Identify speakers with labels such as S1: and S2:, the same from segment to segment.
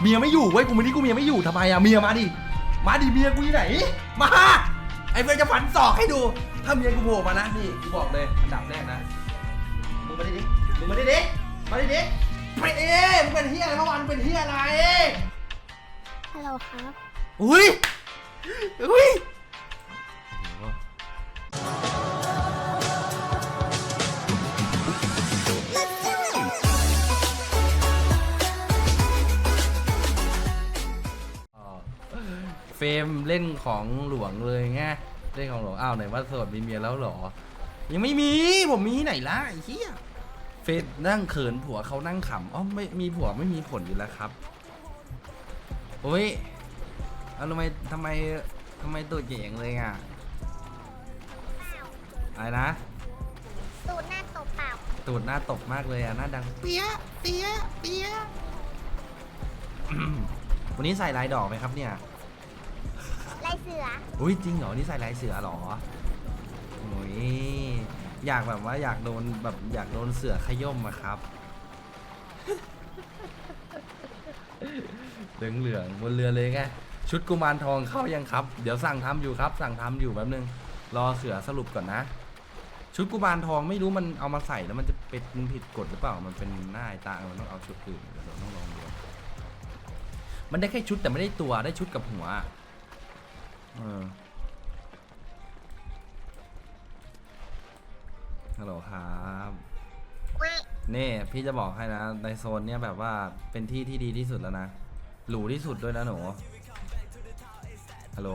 S1: เมียไม่อยู่เว้ยกูวันนี้กูเมียไม่อยู่ทำไมอะเมียมาดิ มาดิเมียกูอยู่ไหน มา ไอ้เพื่อนจะฝันศอกให้ดู ถ้าเมียกูโผล่มานะนี่กูบอกเลยอันดับแรกนะ มึงมาดิดิ มึงมาดิดิ มาดิดิไปเอ๊ะมึงเป็นเฮียอะไรเมื่อวานมึงเป็นเฮียอะไร
S2: ฮัลโหลครับ
S1: อุ้ยอุ้ย รมเล่นของหลวงเลยไงเล่นของหลวงอ้าวไหนว่าโสดมีเมียแล้วเหรอ ยังไม่มีผมมีที่ไหนล่ะไอ้เหี้ยเฟซนั่งเขินผัวเขานั่งขำอ๋อไม่มีผัวไม่มีผลอยู่แล้วครับโอ้ยเอาทำไมทำไมทำไมตัวเจ๋งเลยอะอะไรนะ
S2: ตูดหน้าตบเปล่า
S1: ตูดหน้าตบมากเลยอะหน้าดัง เปียะเปียะเปียะวันนี้ใส่ลายดอกไหมครับเนี่ย
S2: ลายเสือ
S1: อุ้ยจริงเหรอนี่ใส่ลายเสือเหรอโอ้ยอยากแบบว่าอยากโดนแบบอยากโดนเสือขย่มอะครับ เหลืองเหลืองๆบนเรือเลยไงชุดกุมารทองเข้ายังครับ เดี๋ยวสั่งทำอยู่ครับ สั่งทำอยู่แป๊บนึงรอเสือสรุปก่อนนะ ชุดกุมารทองไม่รู้มันเอามาใส่แล้วมันจะเป็นผิดกฎหรือเปล่ามันเป็นหน้าไอ้ตามันต้องเอาชุดอื่นเดี๋ยวเราต้องลองดูมันได้แค่ชุดแต่ไม่ได้ตัวได้ชุดกับหัว เออฮัลโหลครับ
S2: เว้ย
S1: นี่พี่จะบอกให้นะ ในโซนเนี้ยแบบว่าเป็นที่ที่ดีที่สุดแล้วนะ หรูที่สุดด้วยนะหนูฮัลโหล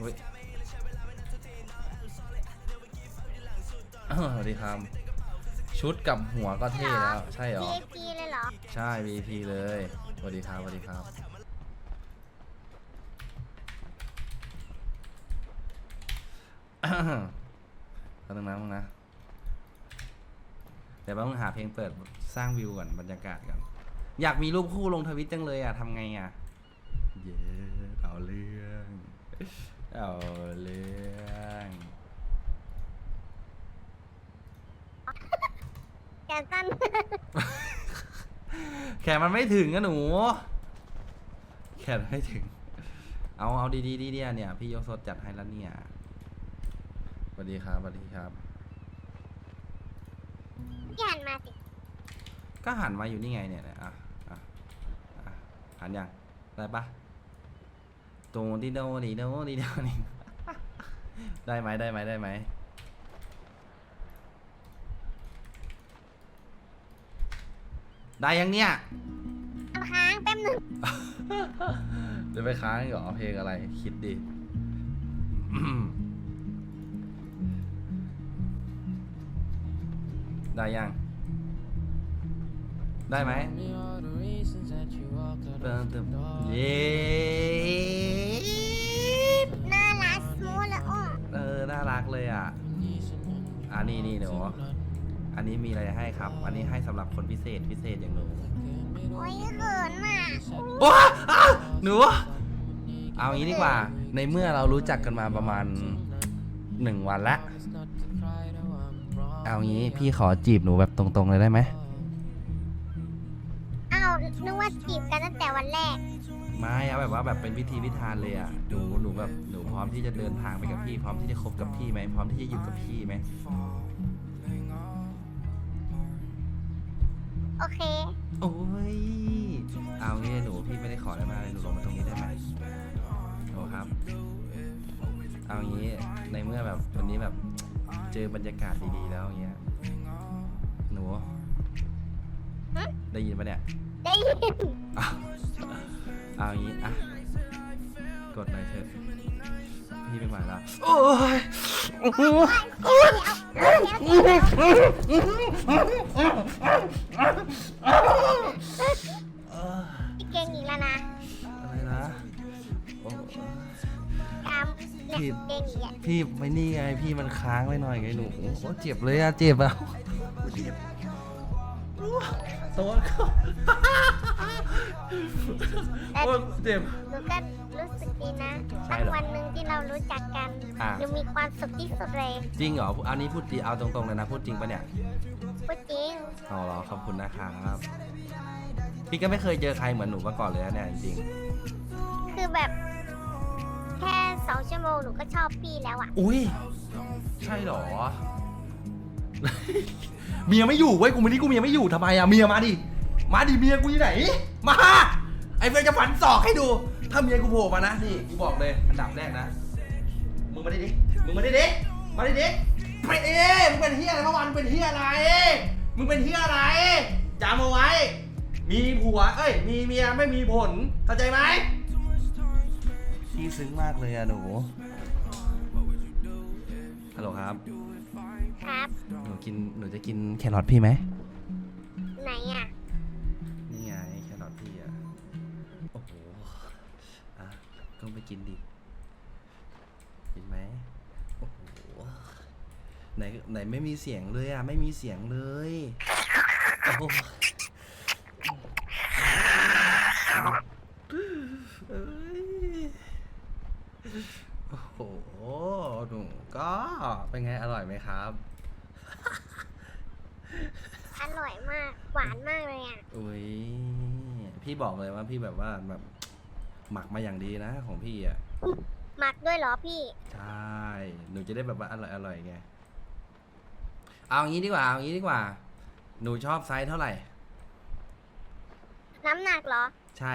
S1: อุ๊ยสวัสดีครับ ชุดกับหัวก็เท่แล้ว ใช่เหรอ
S2: VIP เลยเหรอ
S1: ใช่ VP เลยสวัสดีครับสวัสดีครับ แป๊บนึงนะมึงนะ เดี๋ยวแป๊บนึงหาเพลงเปิดสร้างวิวก่อนบรรยากาศก่อนอยากมีรูปคู่ลงทวิตจังเลยอะทำไงอะ เย้เอาเรื่องเอาเรื่อง
S2: แกตัน
S1: แขนมันไม่ถึงอะหนู แขนไม่ถึง เอาเอาดีๆดีๆเนี่ย พี่ยกสดจัดให้แล้วเนี่ยสวัสดีครับสวัสดีครับ
S2: พี่หันมาสิ
S1: ก็หันมาอยู่นี่ไงเนี่ยเนี่ยอะอะอะหันยังได้ปะตรงดีโดดีโดดีโดนี่ ได้ไหมได้ไหมได้ไหม ได้ยังเนี่ย
S2: เอาค้างแป๊บหนึง
S1: จะไปค้างเหรอเพลงอะไร คิดดิ ได้ยัง ได้ไหมเติมเติมเย้
S2: น่ารักสมูทและอ้อ
S1: เออ น่ารักเลยอะ อ่านี่นี่หนู อันนี้มีอะไรให้ครับ อันนี้ให้สำหรับคนพิเศษพิเศษอย่างหนู
S2: โอ้ยเขินอะ
S1: ว้าอ้าวหนู เอางี้ดีกว่า ในเมื่อเรารู้จักกันมาประมาณหนึ่งวันละ เอางี้พี่ขอจีบหนูแบบตรงๆเลยได้ไหม
S2: อ้าวนึกว่าจีบกันตั้งแต่วันแรก
S1: ไม่เอาแบบว่าแบบเป็นพิธีพิธานเลยอะ หนูหนูแบบหนูพร้อมที่จะเดินทางไปกับพี่ พร้อมที่จะคบกับพี่ไหมพร้อมที่จะอยู่กับพี่ไหม
S2: โอเค
S1: โอ้ย เอางี้หนูพี่ไม่ได้ขออะไรมากเลยหนูลงมาตรงนี้ได้ไหมหนูครับ เอางี้ในเมื่อแบบวันนี้แบบเจอบรรยากาศดีๆแล้วอย่างเงี้ย หนู
S2: ฮะ
S1: ได้ยินปะเนี่ย
S2: ได้ยิน
S1: เอาเอาอย่างงี้อะ กดหน่อยเถอะ พี่ไม่ไหวแล้วโอ้ย
S2: พี่เก่งอีกแล้วนะ
S1: อะไรนะโอ้
S2: ตามเนี่ยเก่งอีกอะ
S1: พี่ไม่นี่ไงพี่มันค้างไว้หน่อยไงหนูโอ้เจ็บเลยอะเจ็บอะตัวเขาโอ้เจ็บ
S2: หนูก็ รู้สึกดีนะ
S1: ใช่
S2: ทั้ง
S1: เหรอ
S2: วันหนึ่งที่เรารู้จักกัน
S1: อะ
S2: หนูมีความสุขที่สุดเลย
S1: จริงเหรออันนี้พูดดีเอาตรงๆเลยนะพูดจริงปะเนี่ย
S2: พูดจริง
S1: อ๋อเหรอขอบคุณนะครับพี่ก็ไม่เคยเจอใครเหมือนหนูมาก่อนเลยนะเนี่ยจริง
S2: คือแบบ แค่สองชั่วโมงหนูก็ชอบพี่แล้วอะ
S1: ๆอุ้ยใช่เหรอ เมียไม่อยู่เว้ยกูวันนี้กูเมียไม่อยู่ทำไมอะเมียมาดิมาดิเมียกูอยู่ไหนมาไอ้เฟยจะฝันศอกให้ดู ถ้าเมียกูโผล่มานะนี่กูบอกเลยอันดับแรกนะ มึงมาดิดิมึงมาดิดิมาดิดิไปเอ๊ะมึงเป็นเฮียอะไรเมื่อวานมึงเป็นเฮียอะไร มึงเป็นเฮียอะไรจำเอาไว้ มีผัว เอ้ย มีเมียไม่มีผลเข้าใจไหมพี่ซึ้งมากเลยอะหนูฮัลโหลครับ
S2: ครับ
S1: หนูกิน หนูจะกินแครอทพี่ไหม
S2: ไหน
S1: อะ ก็ไปกินดิกินไหมโอ้โหไหนไหนไม่มีเสียงเลยอะไม่มีเสียงเลยโอ้โหเอ้ยโอ้โหหนูก็เป็นไงอร่อยไหมครับ
S2: อร่อยมาก หวานมากเลยอะ
S1: อุ้ยพี่บอกเลยว่าพี่แบบว่าแบบ หมักมาอย่างดีนะของพี่อะ
S2: หมักด้วยเหรอพี่
S1: ใช่ หนูจะได้แบบว่าอร่อยอร่อยไง เอางี้ดีกว่า เอางี้ดีกว่า หนูชอบไซส์เท่าไหร่
S2: น้ำหนักเหรอ
S1: ใช่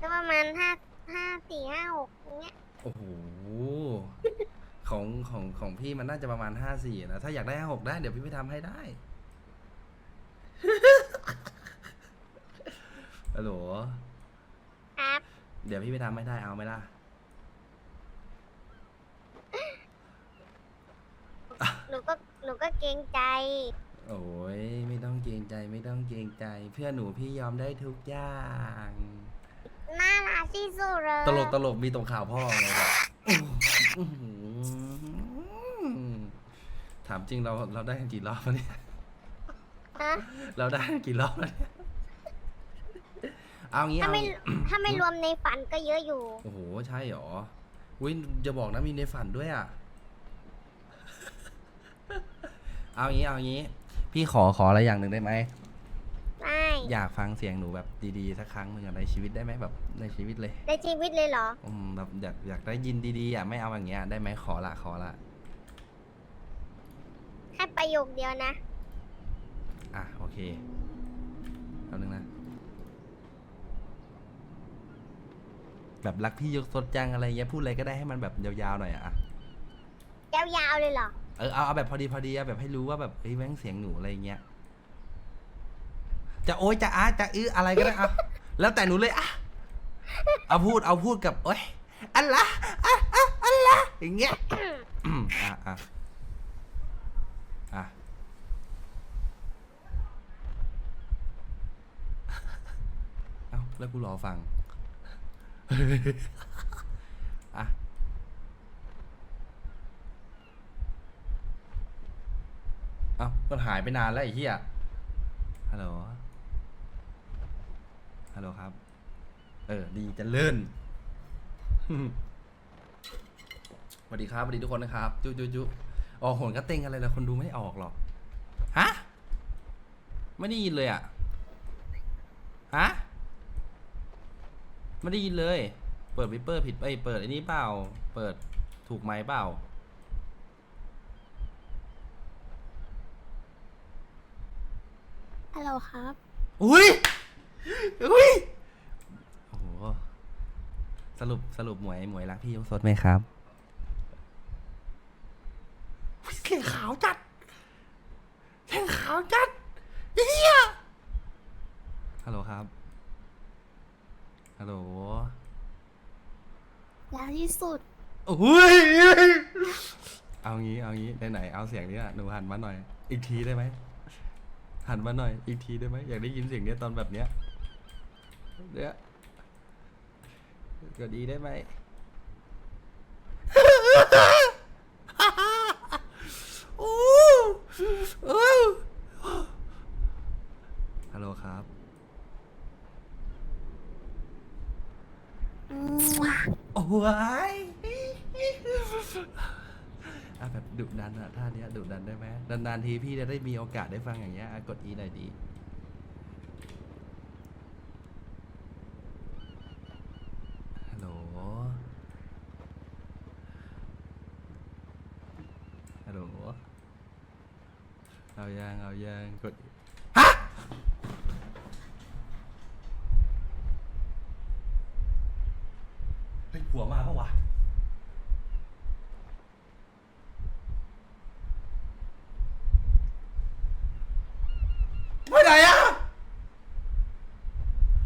S2: ก็ประมาณห้าห้าสี่ห้าหกอย่างเงี้ย
S1: โอ้โห ของของของพี่มันน่าจะประมาณห้าสี่นะ ถ้าอยากได้ห้าหกได้ เดี๋ยวพี่ไปทำให้ได้ ฮัลโหล
S2: ครับ
S1: เดี๋ยวพี่ไปทำให้ได้เอาไหมล่ะ
S2: หนูก็หนูก็เกรงใจ
S1: โอ้ยไม่ต้องเกรงใจไม่ต้องเกรงใจ เพื่อนหนูพี่ยอมได้ทุกอย่าง
S2: น่ารักที่สุดเลย
S1: ตลกตลกมีตรงข่าวพ่อไงแบบอื้อหือถามจริงเราเราได้กันกี่รอบแล้วเนี่ย
S2: ฮะ
S1: เราได้กันกี่รอบแล้วเนี่ย เอางี้
S2: ถ้า
S1: เอา
S2: ไม่
S1: งี้
S2: ถ้าไม่รวมในฝันก็เยอะอยู่
S1: โอ้โห ใช่หรออุ้ยจะบอกนะมีในฝันด้วยอะ เอางี้เอางี้ พี่ขอขออะไรอย่างหนึ่งได้ไหม
S2: ได้
S1: อยากฟังเสียงหนูแบบดีๆ สักครั้งหนึ่งอะในชีวิตได้ไหมแบบในชีวิตเลย
S2: ในชีวิตเลยเหรอ
S1: อืมแบบอยากอยากได้ยินดีๆอะไม่เอาอย่างเงี้ยได้ไหมขอละขอละ
S2: แค่ประโยคเดียวนะ
S1: อะโอเคเอาหนึ่งนะ แบบรักพี่ยกสดจังอะไรเงี้ยพูดอะไรก็ได้ให้มันแบบยาวๆหน่อยอะอะ
S2: ยาวๆเลยเหรอ
S1: เออเอาเอาแบบพอดีพอดีอะแบบให้รู้ว่าแบบเฮ้ยแม่งเสียงหนูอะไรเงี้ยจะโอ๊ยจะอาจะอื้ออะไรก็ได้อะแล้วแต่หนูเลยอะเอาพูดเอาพูดกับโอ๊ยอัลละอะอะอัลละอย่างเงี้ยอืมอะอะอะเอ้าแล้วกูรอฟัง อะเอ้ามันหายไปนานแล้วไอ้เหี้ยฮัลโหล ฮัลโหลครับ เออ ดีจะเลื่อนสวัสดีครับสวัสดีทุกคนนะครับ จุจุจุออกโหนกระเต็งอะไรแล้วคนดูไม่ออกหรอก ฮะ ไม่ได้ยินเลยอะ ฮะ ไม่ได้ยินเลย เปิดวิปเปอร์ผิดไปเปิดไอ้นี้เปล่า เปิดถูกไหมค์เปล่า
S2: ฮัลโหลครับ
S1: อุ้ย อุ้ย โอ้โห สรุปสรุปหมวยหมวยรักพี่ยกสดไหมครับอุ๊ยเสียงขาวจัดเสียงขาวจัดเฮียฮัลโหลครับ ฮัลโหล
S2: แล้วที่ สุด
S1: อุ้ยเอางี้เอางี้ไหนๆเอาเสียงนี้อะหนูหันมาหน่อย อีกทีได้ไหมหันมาหน่อย อีกทีได้ไหมอยากได้ยินเสียงเนี้ยตอนแบบเนี้ยเนี้ยวก็ดีได้ไหมโอ้โอ้โห วยอะแบบดุดันอะท่าเนี้ยดุดันได้ไหมนานๆทีพี่จะได้มีโอกาสได้ฟังอย่างเงี้ยอะกดอีหน่อยดี ฮัลโหล ฮัลโหล เอายังเอายังกด ฮะ เฮ้ย ผัวมาปะวะ ไปไหนอะ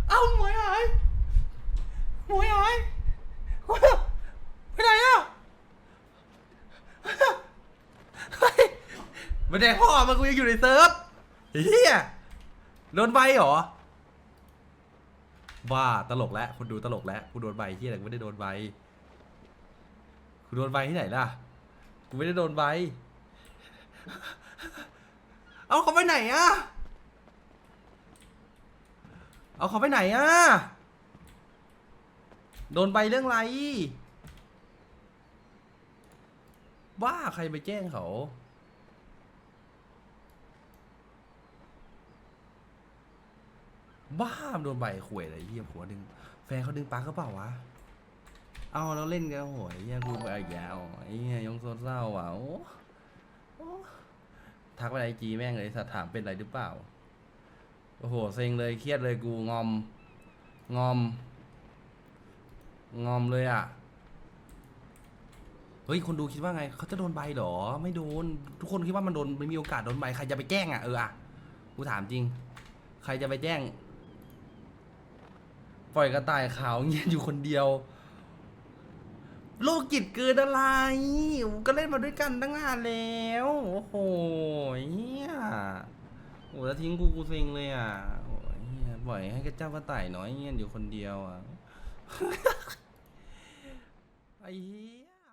S1: เอ้าหมวยหายหมวยหายไปไหนอะเฮ้ยไม่ได้พ่อมันกูยังอยู่ในเซิร์ฟเฮียโดนใบเหรอ บ้าตลกแล้วคุณดูตลกแล้วกูโดนใบที่อะไรกูไม่ได้โดนใบกูโดนใบที่ไหนล่ะกูไม่ได้โดนใบเอาเขาไปไหนอะเอาเขาไปไหนอะโดนใบเรื่องไรบ้าใครไปแจ้งเขา บ้ามโดนใบข่วยอะไรเหี้ยผัวดึง แฟนเขาดึงปลั๊กก็เปล่าวะ เอาแล้วเล่นกันโหยเหี้ยกูไปอีกแล้วไอ้เหี้ยยงโซนเศร้าว่ะโอ้ทักไปไอจีแม่งเลยสัตว์ถามเป็นไรหรือเปล่า โอ้โหเซ็งเลยเครียดเลยกูงอม งอม งอมเลยอะ เฮ้ยคนดูคิดว่าไงเขาจะโดนใบเหรอ ไม่โดน ทุกคนคิดว่ามันโดนไม่มีโอกาสโดนใบใครจะไปแจ้งอะเอออะกูถามจริง ใครจะไปแจ้ง ปล่อยกระต่ายขาวเงียบอยู่คนเดียวโลกจิจเกินอะไร ก็เล่นมาด้วยกันตั้งนานแล้ว โอ้โหเฮียโอ้แล้วทิ้งกูกูเซ็งเลยอะโอ้เฮียปล่อยให้กระเจ้ากระต่ายน้อยเงียบอยู่คนเดียวอะไอ้เฮี